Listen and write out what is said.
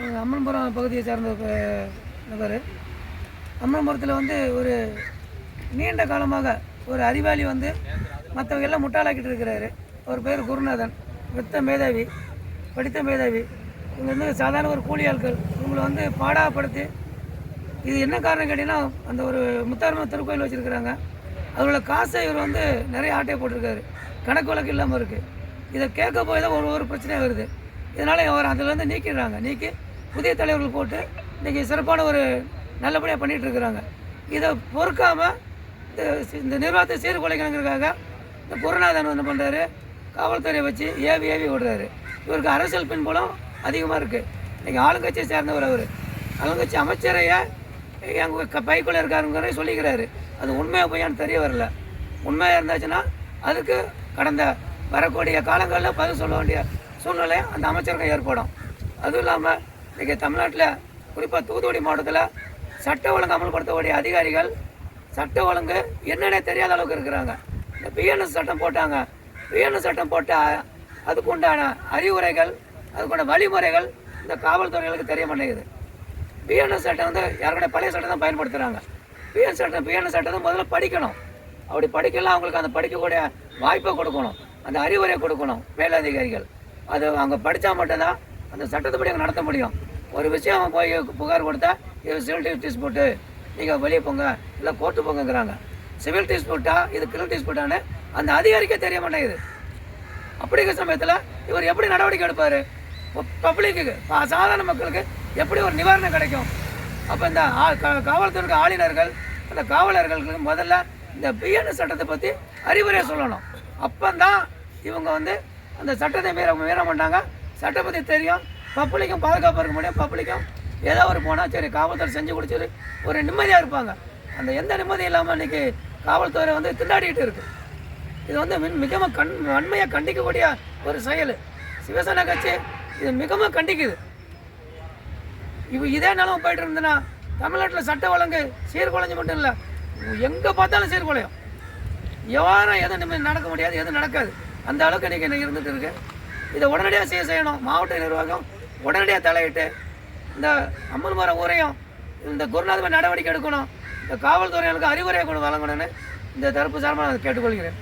அம்மன்புரம் பகுதியை சார்ந்த நபர். அம்மன்புரத்தில் வந்து ஒரு நீண்ட காலமாக ஒரு அறிவாளி வந்து மற்றவங்க எல்லாம் முட்டாளாக்கிட்டு இருக்கிறாரு. அவர் பேர் குருநாதன் வித்த மேதாவி படித்த மேதாவி. இவங்க வந்து சாதாரண ஒரு கூலி ஆட்கள். இவங்களை வந்து பாடாப்படுத்தி இது என்ன காரணம் கேட்டிங்கன்னா அந்த ஒரு முத்தாரம்மன் திருக்கோயில் வச்சுருக்கிறாங்க. அதோட காசை இவர் வந்து நிறைய ஆட்டையை போட்டிருக்காரு. கணக்கு வழக்கு இல்லாமல் இருக்குது இதை கேட்க போய் தான் ஒரு ஒரு பிரச்சனையாக வருது. இதனால் அவர் அதுலேருந்து நீக்கிடுறாங்க. நீக்கி புதிய தலைவர்கள் போட்டு இன்றைக்கி சிறப்பான ஒரு நல்லபடியாக பண்ணிகிட்டு இருக்கிறாங்க இதை பொறுக்காமல் இந்த இந்த நிர்வாகத்தை சீர்குலைக்கணுங்கிறதுக்காக இந்த குருநாதன் என்ன பண்ணுறாரு காவல்துறையை வச்சு ஏவி ஏவி விடுறாரு இவருக்கு அரசியல் பின்புலம் அதிகமாக இருக்குது இன்றைக்கி ஆளுங்கட்சியை சேர்ந்தவர் அவர். ஆளுங்கட்சி அமைச்சரையே எங்கள் க பைக்குள்ளே இருக்காருங்கிற சொல்லிக்கிறாரு. அது உண்மையாக பொய்யான்னு தெரிய வரல. உண்மையாக இருந்துச்சுன்னா அதுக்கு கடந்த வரக்கூடிய காலங்களில் பதில் சொல்ல வேண்டிய சூழ்நிலை அந்த அமைச்சருக்கு ஏற்படும். அதுவும் இல்லாமல் இன்றைக்கி தமிழ்நாட்டில் குறிப்பாக தூத்துக்குடி மாவட்டத்தில் சட்ட ஒழுங்கு அமல்படுத்தக்கூடிய அதிகாரிகள் சட்ட ஒழுங்கு என்னென்ன தெரியாத அளவுக்கு இருக்கிறாங்க. இந்த பிஎன்எஸ் சட்டம் போட்டாங்க. பிஎன்எஸ் சட்டம் போட்டால் அதுக்கு உண்டான அறிவுரைகள் அதுக்குண்டான வழிமுறைகள் இந்த காவல்துறைகளுக்கு தெரிய மாட்டேங்குது. பிஎன்எஸ் சட்டம் வந்து யாருடைய பழைய சட்டம் தான் பயன்படுத்துகிறாங்க பிஎன் சட்டம் பிஎன்எஸ் சட்டம் முதல்ல படிக்கணும். அப்படி படிக்கலாம் அவங்களுக்கு அந்த படிக்கக்கூடிய வாய்ப்பை கொடுக்கணும். அந்த அறிவுரை கொடுக்கணும் மேலதிகாரிகள். அது அவங்க படித்தா மட்டும்தான் அந்த சட்டத்தைப்படி அங்கே நடத்த முடியும். ஒரு விஷயம் அவன் போய் புகார் கொடுத்தா இது சிவில் டிஸ்பியூட்டு நீங்கள் வெளியே போங்க இல்லை கோர்ட்டு போங்கங்கிறாங்க. சிவில் டிஸ்பியூட்டா இது கிரிமினல் டிஸ்பியூட்டானு அந்த அதிகாரிக்கே தெரிய மாட்டேங்குது. அப்படிங்கிற சமயத்தில் இவர் எப்படி நடவடிக்கை எடுப்பார்? பப்ளிக்கு சாதாரண மக்களுக்கு எப்படி ஒரு நிவாரணம் கிடைக்கும்? அப்போ இந்த காவல்துறைக்கு ஆளுநர்கள் அந்த காவலர்களுக்கு முதல்ல இந்த பிஎன்எஸ் சட்டத்தை பற்றி அறிவுரை சொல்லணும். அப்போ தான் இவங்க வந்து அந்த சட்டத்தை மீற மீற மாட்டாங்க. சட்டம் பற்றி தெரியும். பப்ளிக்கும் பாதுகாப்பாக இருக்க முடியும். பப்ளிக்கும் ஏதோ ஒரு போனால் சரி காவல்துறை செஞ்சு கொடுத்துரு ஒரு நிம்மதியாக இருப்பாங்க. அந்த எந்த நிம்மதியும் இல்லாமல் இன்னைக்கு காவல்துறை வந்து திண்டாடிக்கிட்டு இருக்குது இது வந்து மின் மிகவும் கண் வன்மையாக கண்டிக்கக்கூடிய ஒரு செயல். சிவசேனா கட்சி இது மிகவும் கண்டிக்குது. இப்போ இதே நிலம போயிட்டு இருந்ததுன்னா தமிழ்நாட்டில் சட்ட ஒழுங்கு சீர்குலைஞ்சு மட்டும் இல்லை. எங்கே பார்த்தாலும் சீர்குலையும். எவ்வாறு எதுவும் நிம்மதி நடக்க முடியாது எதுவும் நடக்காது. அந்த அளவுக்கு இன்றைக்கி இன்னைக்கு இருந்துட்டு இருக்கு. இதை உடனடியாக செய்ய செய்யணும். மாவட்ட நிர்வாகம் உடனடியாக தலையிட்டு இந்த அம்மன் மரம் ஊரையும் இந்த குருநாதர் நடவடிக்கை எடுக்கணும். இந்த காவல்துறையினருக்கு அறிவுரையை கொண்டு வழங்கணும்னு இந்த தரப்பு சார்பாக நான் கேட்டுக்கொள்கிறேன்.